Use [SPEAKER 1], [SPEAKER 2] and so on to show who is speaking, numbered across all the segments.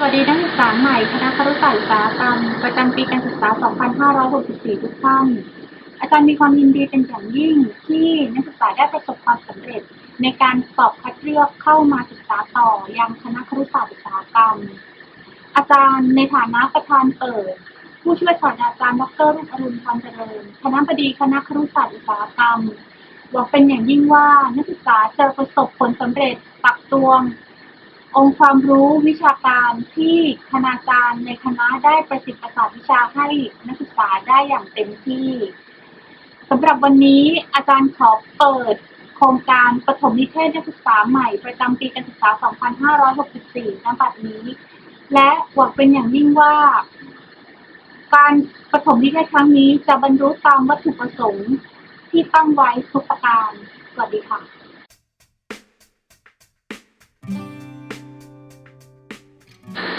[SPEAKER 1] สวัสดีนักศึกษาใหม่คณะครุศาสตร์อุตสาหกรรมประจำปีการศึกษา 2564 ทุกท่าน อาจารย์มีความยินดีเป็นอย่างยิ่งที่นักศึกษาได้ประสบความสำเร็จ ในการสอบคัดเลือกเข้ามาศึกษาต่อยังคณะครุศาสตร์อุตสาหกรรม อาจารย์ในฐานะประธานเปิด ผู้ช่วยศาสตราจารย์ดรรุ่งอรุณพรเจริญคณะบดีคณะครุศาสตร์อุตสาหกรรมหวังเป็นอย่างยิ่งว่านักศึกษาจะประสบผลสำเร็จตักตวง องค์ความรู้วิชาการที่คณาจารย์ในคณะได้ประสิทธิ์ประสานวิชาให้นักศึกษาได้อย่างเต็มที่สำหรับวันนี้อาจารย์ขอเปิดโครงการปฐมนิเทศนักศึกษาใหม่ ประจำปีการศึกษา 2564ณบัดนี้ และหวังเป็นอย่างยิ่งว่า การปฐมนิเทศครั้งนี้จะบรรลุตามวัตถุประสงค์ที่ตั้งไว้ทุกประการ สวัสดีค่ะ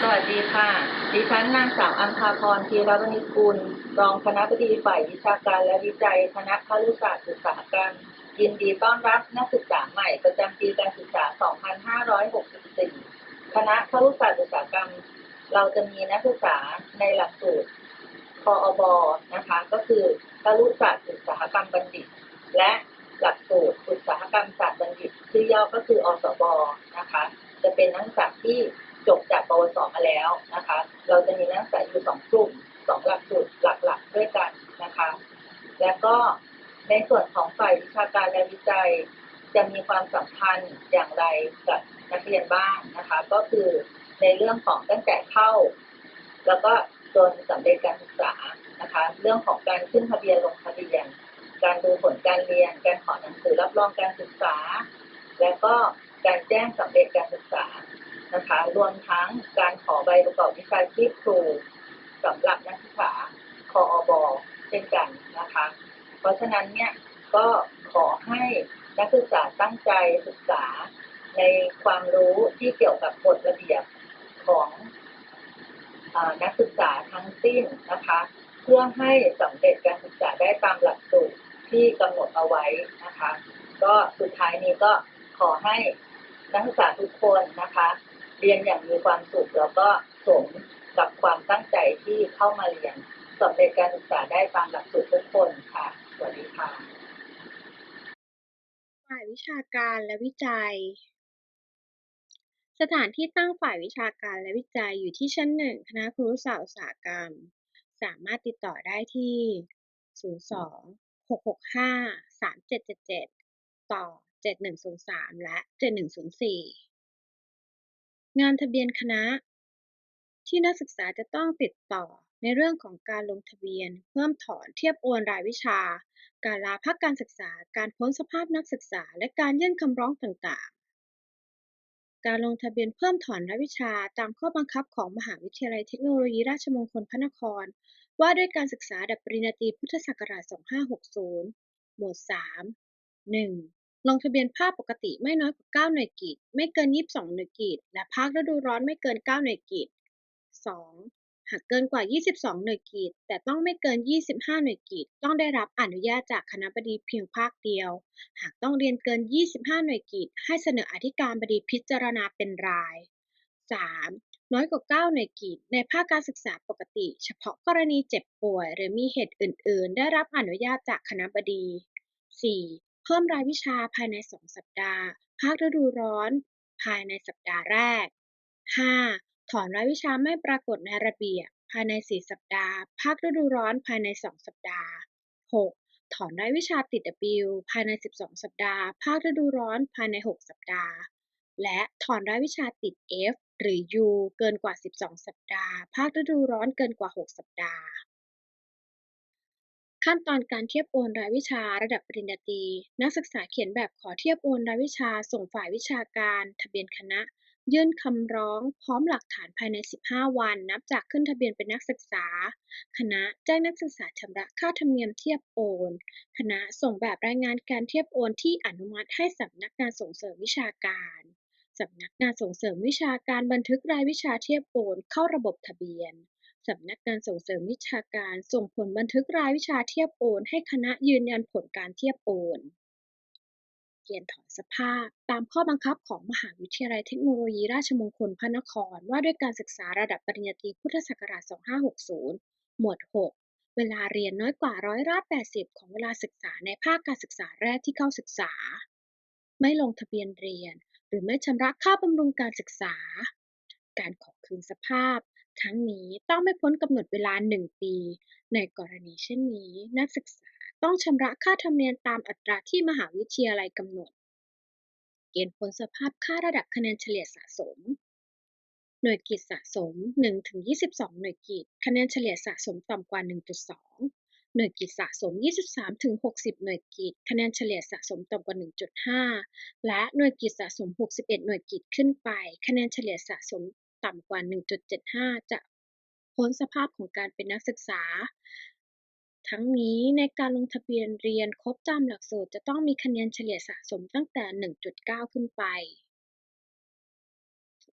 [SPEAKER 2] วัสดีค่ะ ดิฉันนางสาวอัมพาพรธีรวณิกุลรองคณะบดีฝ่ายวิชาการและวิจัยคณะครุศาสตร์อุตสากรรมยินดีต้อนรับนักศึกษาใหม่ประจำปีการศึกษา 2564 คณะครุศาสตร์อุตสากรรม เราจะมีนักศึกษาในหลักสูตรคออบนะคะ ก็คือครุศาสตร์อุตสากรรมบัณฑิต และหลักสูตรอุตสาหกรรมศาสตร์บัณฑิตชื่อย่อก็คืออสบนะคะ จะเป็นนักศึกษาที่ จบจากปวสมาแล้วนะคะ เราจะมีนักศึกษาอยู่สองกลุ่มสองหลักสูตรหลักๆด้วยกันนะคะ แล้วก็ในส่วนของฝ่ายวิชาการและวิจัย จะมีความสัมพันธ์อย่างไรกับนักเรียนบ้างนะคะ ก็คือในเรื่องของตั้งแต่เข้า แล้วก็จนสำเร็จการศึกษานะคะ เรื่องของการขึ้นทะเบียนลงทะเบียน การดูผลการเรียน การขอหนังสือรับรองการศึกษา และก็การแจ้งสำเร็จการศึกษา นะคะ รวมทั้งการขอใบประกอบวิชาชีพครูสำหรับนักศึกษาคออบอเช่นกันนะคะ เพราะฉะนั้นเนี่ยก็ขอให้นักศึกษาตั้งใจศึกษาในความรู้ที่เกี่ยวกับบทระเบียบของอนักศึกษาทั้งสิ้นนะคะ เพื่อให้สำเร็จการศึกษาได้ตามหลักสูตรที่กำหนดเอาไว้นะคะ ก็สุดท้ายนี้ก็ขอให้นักศึกษาทุกคนนะคะ เรียนอย่างมีความสุขแล้วก็สมกับความตั้งใจที่เข้ามาเรียนสำเร็จการศึกษาได้ตามหลักสูตรทุกคนค่ะ สวัสดีค่ะ
[SPEAKER 3] ฝ่ายวิชาการและวิจัย สถานที่ตั้งฝ่ายวิชาการและวิจัยอยู่ที่ชั้นหนึ่งคณะครุศาสตร์อุตสาหกรรม สามารถติดต่อได้ที่ 02 665 3777 ต่อ 7103 และ 7104 งานทะเบียนคณะ ที่นักศึกษาจะต้องติดต่อในเรื่องของการลงทะเบียน เพิ่มถอนเทียบโอนรายวิชา การลาพักการศึกษา การพ้นสภาพนักศึกษา และการยื่นคำร้องต่างๆ การลงทะเบียนเพิ่มถอนรายวิชาตามข้อบังคับของมหาวิทยาลัยเทคโนโลยีราชมงคลพระนคร ว่าด้วยการศึกษาดับปริญญาตรีพุทธศักราช 2560 หมวด 3 1. ลงทะเบียนภาคปกติไม่น้อยกว่า 9 หน่วยกิต ไม่เกิน 22 หน่วยกิต และภาคฤดูร้อนไม่เกิน 9 หน่วยกิต 2. หากเกินกว่า 22 หน่วยกิต แต่ต้องไม่เกิน 25 หน่วยกิต ต้องได้รับอนุญาตจากคณะบดีเพียงภาคเดียว หากต้องเรียนเกิน 25 หน่วยกิต ให้เสนออธิการบดีพิจารณาเป็นราย 3. น้อยกว่า 9 หน่วยกิต ในภาคการศึกษาปกติ เฉพาะกรณีเจ็บป่วย หรือมีเหตุอื่น ๆ ได้รับอนุญาตจากคณะบดี 4. เพิ่มรายวิชาภายใน 2 สัปดาห์ ภาคฤดูร้อน ภายในสัปดาห์แรก 5. ถอนรายวิชาไม่ปรากฏในระเบียบ ภายใน 4 สัปดาห์ ภาคฤดูร้อนภายใน 2 สัปดาห์ 6. ถอนรายวิชาติด W ภายใน 12 สัปดาห์ ภาคฤดูร้อนภายใน 6 สัปดาห์ และถอนรายวิชาติด F หรือ U เกินกว่า 12 สัปดาห์ ภาคฤดูร้อนเกินกว่า 6 สัปดาห์ ขั้นตอนการเทียบโอนรายวิชาระดับปริญญาตรีนักศึกษาเขียนแบบขอเทียบโอนรายวิชาส่งฝ่ายวิชาการ ทะเบียนคณะ ยื่นคำร้องพร้อมหลักฐานภายใน 15 วัน นับจากขึ้นทะเบียนเป็นนักศึกษา คณะแจ้งนักศึกษาชำระค่าธรรมเนียมเทียบโอน คณะส่งแบบรายงานการเทียบโอนที่อนุมัติให้สำนักงานส่งเสริมวิชาการสำนักงานส่งเสริมวิชาการบันทึกรายวิชาเทียบโอนเข้าระบบทะเบียน สำนักงานส่งเสริมวิชาการส่งผลบันทึกรายวิชาเทียบโอน ให้คณะยืนยันผลการเทียบโอนเกณฑ์ถอนสภาพตามข้อบังคับของมหาวิทยาลัยเทคโนโลยีราชมงคลพระนคร ว่าด้วยการศึกษาระดับปริญญาตรีพุทธศักราช 2560 หมวด 6 เวลาเรียนน้อยกว่าร้อยละ80 ของเวลาศึกษาในภาคการศึกษาแรกที่เข้าศึกษา ไม่ลงทะเบียนเรียน หรือไม่ชำระค่าบำรุงการศึกษา การขอคืนสภาพ ทั้งนี้ต้องไม่พ้นกำหนดเวลา 1 ปี ในกรณีเช่นนี้ นักศึกษาต้องชำระค่าธรรมเนียมตามอัตราที่มหาวิทยาลัยกำหนด เกณฑ์พ้นสภาพค่าระดับคะแนนเฉลี่ยสะสม หน่วยกิตสะสม 1-22 หน่วยกิตคะแนนเฉลี่ยสะสมต่ำกว่า 1.2 หน่วยกิตสะสม 23-60 หน่วยกิตคะแนนเฉลี่ยสะสมต่ำกว่า 1.5 และหน่วยกิตสะสม 61 หน่วยกิตขึ้นไป คะแนนเฉลี่ยสะสม ต่ำกว่า 1.75 จะพ้นสภาพของการเป็นนักศึกษา ทั้งนี้ในการลงทะเบียนเรียนครบตามหลักสูตรจะต้องมีคะแนนเฉลี่ยสะสมตั้งแต่ 1.9 ขึ้นไป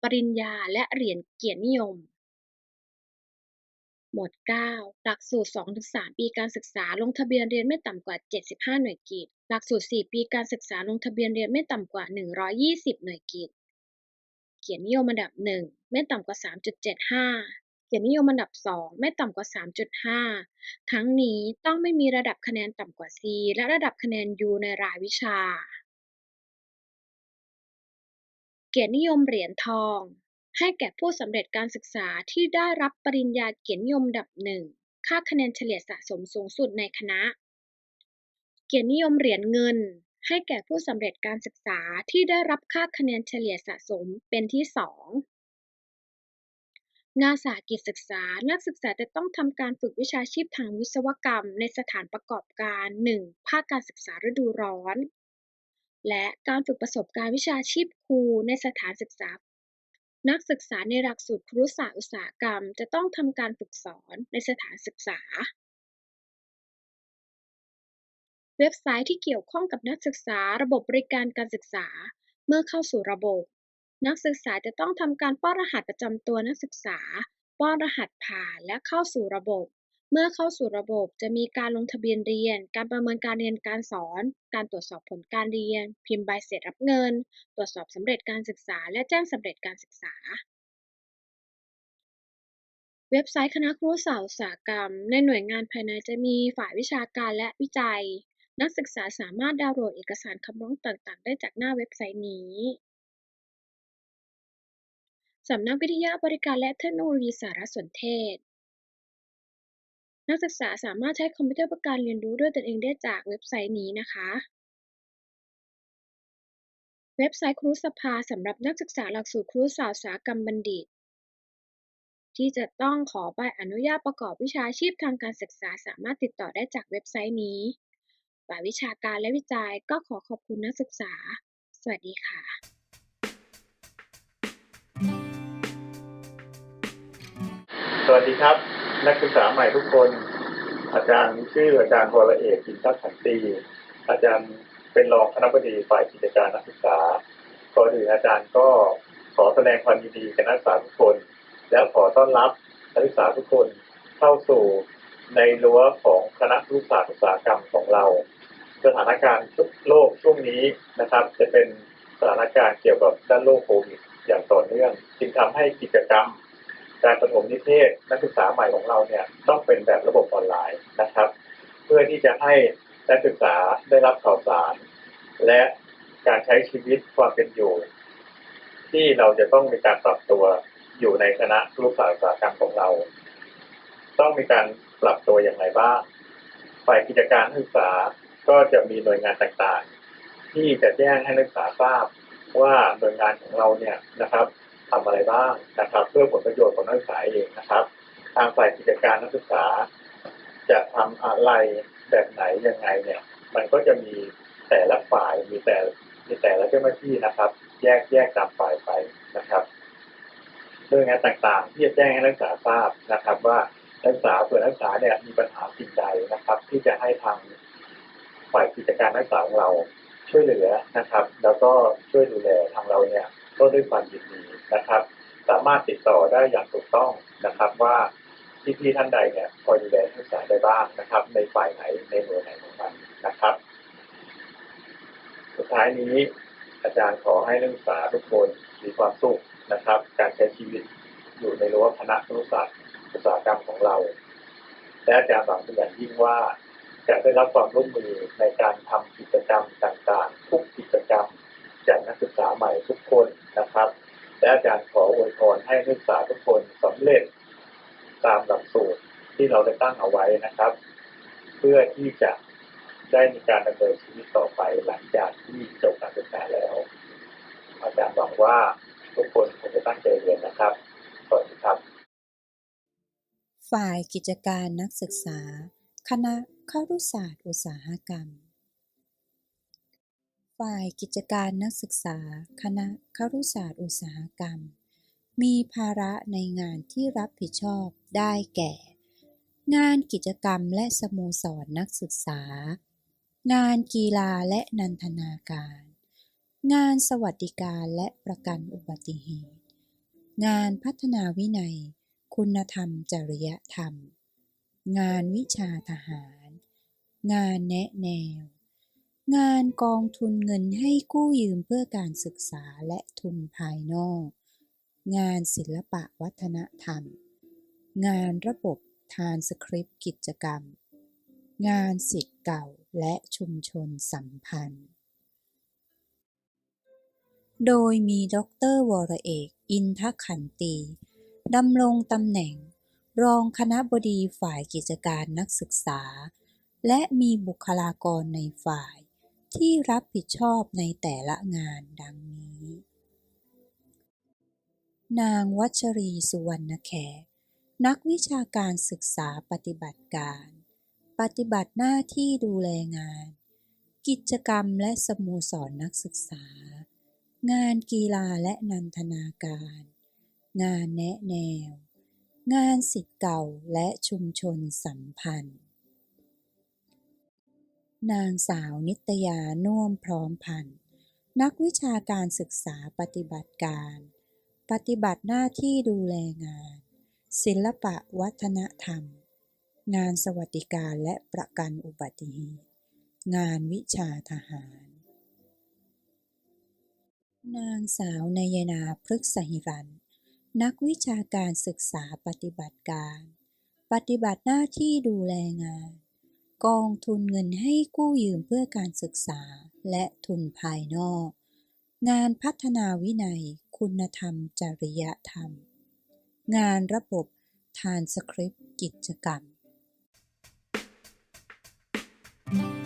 [SPEAKER 3] ปริญญาและเหรียญเกียรตินิยม หมวด 9 หลักสูตร 2-3 ปีการศึกษาลงทะเบียนเรียนไม่ต่ำกว่า 75 หน่วยกิตหลักสูตร 4 ปีการศึกษาลงทะเบียนเรียนไม่ต่ำกว่า 120 หน่วยกิต เกียรตินิยมอันดับ1ไม่ต่ำกว่า 3.75 เกียรตินิยมอันดับ2ไม่ต่ำกว่า 3.5 ทั้งนี้ต้องไม่มีระดับคะแนนต่ำกว่า C และระดับคะแนน U ในรายวิชา เกียรตินิยมเหรียญทอง ให้แก่ผู้สำเร็จการศึกษาที่ได้รับปริญญาเกียรตินิยมดับหนึ่งค่าคะแนนเฉลี่ยสะสมสูงสุดในคณะ เกียรตินิยมเหรียญเงิน ให้แก่ผู้สำเร็จการศึกษาที่ได้รับค่าคะแนนเฉลี่ยสะสมเป็นที่สองงานสาหกิจศึกษา นักศึกษาจะต้องทำการฝึกวิชาชีพทางวิศวกรรม ในสถานประกอบการ 1. ภาคการศึกษาฤดูร้อน และการฝึกประสบการณ์วิชาชีพครูในสถานศึกษา นักศึกษาในหลักสูตรครุศาสตร์อุตสาหกรรม จะต้องทำการฝึกสอนในสถานศึกษา ว็บไซต์ที่เกี่ยวข้องกับนักศึกษาระบบบริการการศึกษา เมื่อเข้าสู่ระบบ นักศึกษาจะต้องทำการป้อนรหัสประจำตัวนักศึกษา ป้อนรหัสผ่านและเข้าสู่ระบบ เมื่อเข้าสู่ระบบจะมีการลงทะเบียนเรียน การประเมินการเรียนการสอน การตรวจสอบผลการเรียน พิมพ์ใบเสร็จรับเงิน ตรวจสอบสำเร็จการศึกษา และแจ้งสำเร็จการศึกษาเว็บไซต์คณะครุศาสตร์อุตสาหกรรม ในหน่วยงานภายในจะมีฝ่ายวิชาการและวิจัย นักศึกษาสามารถดาวน์โหลดเอกสารคำร้องต่าง ๆ ได้จากหน้าเว็บไซต์นี้ สำนักวิทยาบริการและเทคโนโลยีสารสนเทศ นักศึกษาสามารถใช้คอมพิวเตอร์เพื่อการเรียนรู้ด้วยตนเองได้จากเว็บไซต์นี้นะคะ เว็บไซต์ครุสภาสำหรับนักศึกษาหลักสูตรครุศาสตร์อุตสากรรมบัณฑิตที่จะต้องขอใบอนุญาตประกอบวิชาชีพทางการศึกษาสามารถติดต่อได้จากเว็บไซต์นี้ ฝ่ายวิชาการและวิจัยก็ขอขอบคุณนักศึกษา สวัสดีค่ะ
[SPEAKER 4] สวัสดีครับ นักศึกษาใหม่ทุกคน อาจารย์ชื่ออาจารย์วรเอกกินทัศน์ขันตีอาจารย์เป็นรองคณบดีฝ่ายกิจการนักศึกษาก่อนอื่นอาจารย์ก็ขอแสดงความยินดีกับนักศึกษาทุกคน แล้วขอต้อนรับนักศึกษาทุกคนเข้าสู่ในรั้วของคณะครุศาสตร์อุตสาหกรรมของเรา สถานการณ์โลกช่วงนี้นะครับ จะเป็นสถานการณ์เกี่ยวกับด้านโลกโควิดอย่างต่อเนื่อง จึงทำให้กิจกรรม การประถมนิเทศนักศึกษาใหม่ของเราเนี่ยต้องเป็นแบบระบบออนไลน์นะครับ เพื่อที่จะให้นักศึกษาได้รับข่าวสาร และการใช้ชีวิตความเป็นอยู่ ที่เราจะต้องมีการปรับตัวอยู่ในคณะรุศาสตร์อุตสาหกรรมของเรา ต้องมีการปรับตัวอย่างไรบ้างฝ่ายกิจการนักศึกษา ก็จะมีหน่วยงานต่างๆ ที่จะแจ้งให้นักศึกษาทราบว่าหน่วยงานของเราเนี่ยนะครับทำอะไรบ้างนะครับ เพื่อผลประโยชน์ของนักศึกษาเองนะครับ ทางฝ่ายกิจการนักศึกษา จะทำอะไรแบบไหนยังไงเนี่ย มันก็จะมีแต่ละฝ่ายมีแต่มีแต่ละเจ้าหน้าที่นะครับ แยกแยกตามฝ่ายไปนะครับเรื่องงานต่างๆ ที่จะแจ้งให้นักศึกษาทราบนะครับ ว่านักศึกษาเผื่อนักศึกษาเนี่ยมีปัญหาสิ่งใดนะครับ ที่จะให้ทาง ฝ่ายกิจการนักศึกษาของเราช่วยเหลือนะครับ แล้วก็ช่วยดูแลทางเราเนี่ยก็ด้วยความยินดีนะครับ สามารถติดต่อได้อย่างถูกต้องนะครับว่าพี่ๆท่านใดเนี่ยพอยดูแลนักศึกษาได้บ้างนะครับ ในฝ่ายไหนในหน่วยไหนของมันนะครับ สุดท้ายนี้อาจารย์ขอให้นักศึกษาทุกคนมีความสุขนะครับ การใช้ชีวิตอยู่ในรั้วคณะครุศาสตร์อุตสาหกรรมของเรา และอาจารย์หวังเป็นอย่างยิ่งว่า จะได้รับความร่วมมือในการทำกิจกรรมต่างๆ ทุกกิจกรรมจากนักศึกษาใหม่ทุกคนนะครับ และอาจารย์ขออวยพรให้นักศึกษาทุกคนสำเร็จตามหลักสูตรที่เราได้ตั้งเอาไว้นะครับ เพื่อที่จะได้มีการดำเนินชีวิตต่อไปหลังจากที่จบการศึกษาแล้ว อาจารย์หวังว่าทุกคนคงจะตั้งใจเรียนนะครับสวัสดีครับ
[SPEAKER 5] ฝ่ายกิจการนักศึกษา คณะครุศาสตร์อุตสาหกรรม ฝ่ายกิจการนักศึกษา คณะครุศาสตร์อุตสาหกรรม มีภาระในงานที่รับผิดชอบได้แก่ งานกิจกรรมและสโมสรนักศึกษา งานกีฬาและนันทนาการ งานสวัสดิการและประกันอุบัติเหตุ งานพัฒนาวินัย คุณธรรมจริยธรรม งานวิชาทหาร งานแนะแนว งานกองทุนเงินให้กู้ยืมเพื่อการศึกษาและทุนภายนอก งานศิลปะวัฒนธรรม งานระบบทานสคริปต์กิจกรรม งานสิทธิ์เก่าและชุมชนสัมพันธ์ โดยมีดรวรเอก อินทขันตีดำรงตำแหน่ง รองคณะบดีฝ่ายกิจการนักศึกษา และมีบุคลากรในฝ่ายที่รับผิดชอบในแต่ละงานดังนี้ นางวัชรีสุวรรณแขกนักวิชาการศึกษาปฏิบัติการ ปฏิบัติหน้าที่ดูแลงาน กิจกรรมและสโมสรนักศึกษา งานกีฬาและนันทนาการ งานแนะแนว งานสิทธิ์เก่าและชุมชนสัมพันธ์ นางสาวนิตยาน่วมพร้อมพันธ์นักวิชาการศึกษาปฏิบัติการ ปฏิบัติหน้าที่ดูแลงาน ศิลปะวัฒนธรรม งานสวัสดิการและประกันอุบัติเหตุ งานวิชาทหาร นางสาวนายนาพฤกษหิรัน นักวิชาการศึกษาปฏิบัติการ ปฏิบัติหน้าที่ดูแลงาน กองทุนเงินให้กู้ยืมเพื่อการศึกษาและทุนภายนอก งานพัฒนาวินัย คุณธรรมจริยธรรม งานระบบทานสคริปต์กิจกรรม thank you